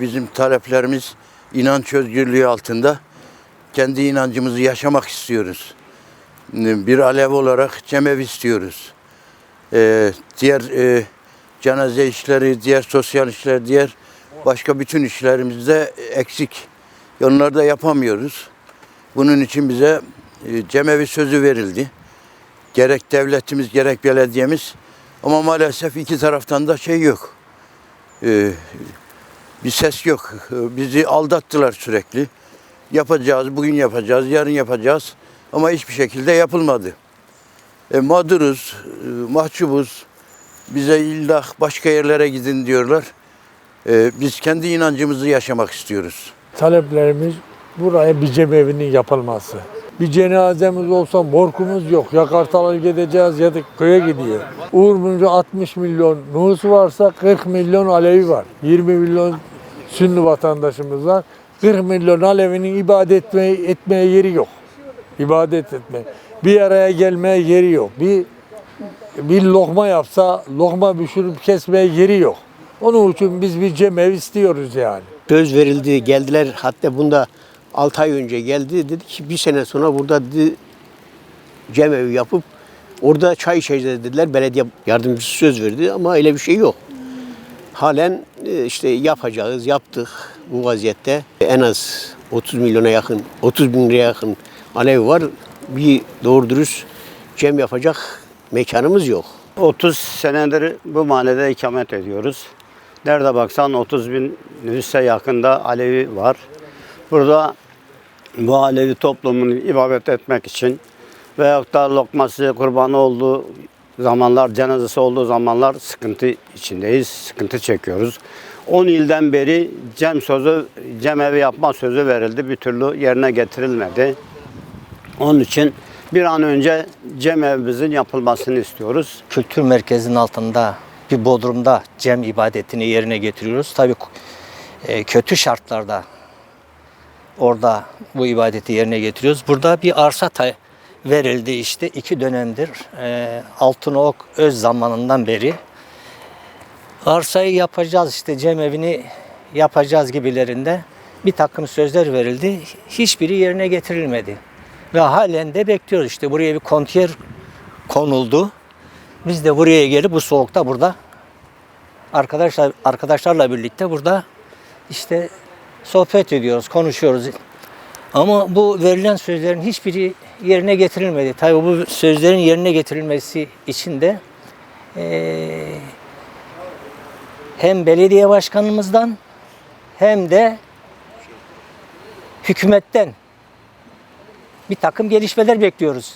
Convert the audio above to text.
Bizim taleplerimiz inanç özgürlüğü altında kendi inancımızı yaşamak istiyoruz. Bir alev olarak cemev istiyoruz. Ee, diğer e, cenaze işleri, diğer sosyal işler, diğer başka bütün işlerimizde eksik. Onları da yapamıyoruz. Bunun için bize e, cemevi sözü verildi. Gerek devletimiz gerek belediyemiz. Ama maalesef iki taraftan da şey yok. Ee, bir ses yok. Bizi aldattılar sürekli. Yapacağız, bugün yapacağız, yarın yapacağız. Ama hiçbir şekilde yapılmadı. E, mağduruz, e, mahcubuz. Bize illa başka yerlere gidin diyorlar. E, biz kendi inancımızı yaşamak istiyoruz. Taleplerimiz buraya bir cemevinin yapılması. Bir cenazemiz olsa morkumuz yok. Ya Kartal'a gideceğiz ya da köye gidiyor. Uğur Mumcu 60 milyon nüfusu varsa 40 milyon Alevi var. 20 milyon Sünni vatandaşımız var. 40 milyon Alevi'nin ibadet etmeye, etmeye yeri yok. İbadet etmeye. Bir araya gelmeye yeri yok. Bir bir lokma yapsa lokma pişirip kesmeye yeri yok. Onun için biz bir cemev istiyoruz yani. söz verildi, geldiler. Hatta bunda 6 ay önce geldi. Dedi ki bir sene sonra burada dedi, cemevi yapıp orada çay içeceğiz dediler. Belediye yardımcısı söz verdi ama öyle bir şey yok. Halen e, işte yapacağız, yaptık bu vaziyette. En az 30 milyona yakın, 30 bin liraya yakın alev var. Bir doğru dürüst cem yapacak mekanımız yok. 30 senedir bu mahallede ikamet ediyoruz. Nerede baksan 30 bin nüfusa yakında Alevi var. Burada bu Alevi toplumunu ibadet etmek için veyahut da lokması, kurbanı olduğu zamanlar, cenazesi olduğu zamanlar sıkıntı içindeyiz, sıkıntı çekiyoruz. 10 yıldan beri cem sözü, cem evi yapma sözü verildi. Bir türlü yerine getirilmedi. Onun için bir an önce cem evimizin yapılmasını istiyoruz. kültür merkezinin altında bir bodrumda cem ibadetini yerine getiriyoruz. Tabii e, kötü şartlarda orada bu ibadeti yerine getiriyoruz. Burada bir arsa verildi işte iki dönemdir. E, Altınok öz zamanından beri arsayı yapacağız işte cem evini yapacağız gibilerinde bir takım sözler verildi. Hiçbiri yerine getirilmedi. Ve halen de bekliyoruz işte buraya bir kontiyer konuldu. Biz de buraya gelip bu soğukta burada arkadaşlar arkadaşlarla birlikte burada işte sohbet ediyoruz, konuşuyoruz. Ama bu verilen sözlerin hiçbiri yerine getirilmedi. Tabii bu sözlerin yerine getirilmesi için de eee, hem belediye başkanımızdan hem de hükümetten bir takım gelişmeler bekliyoruz.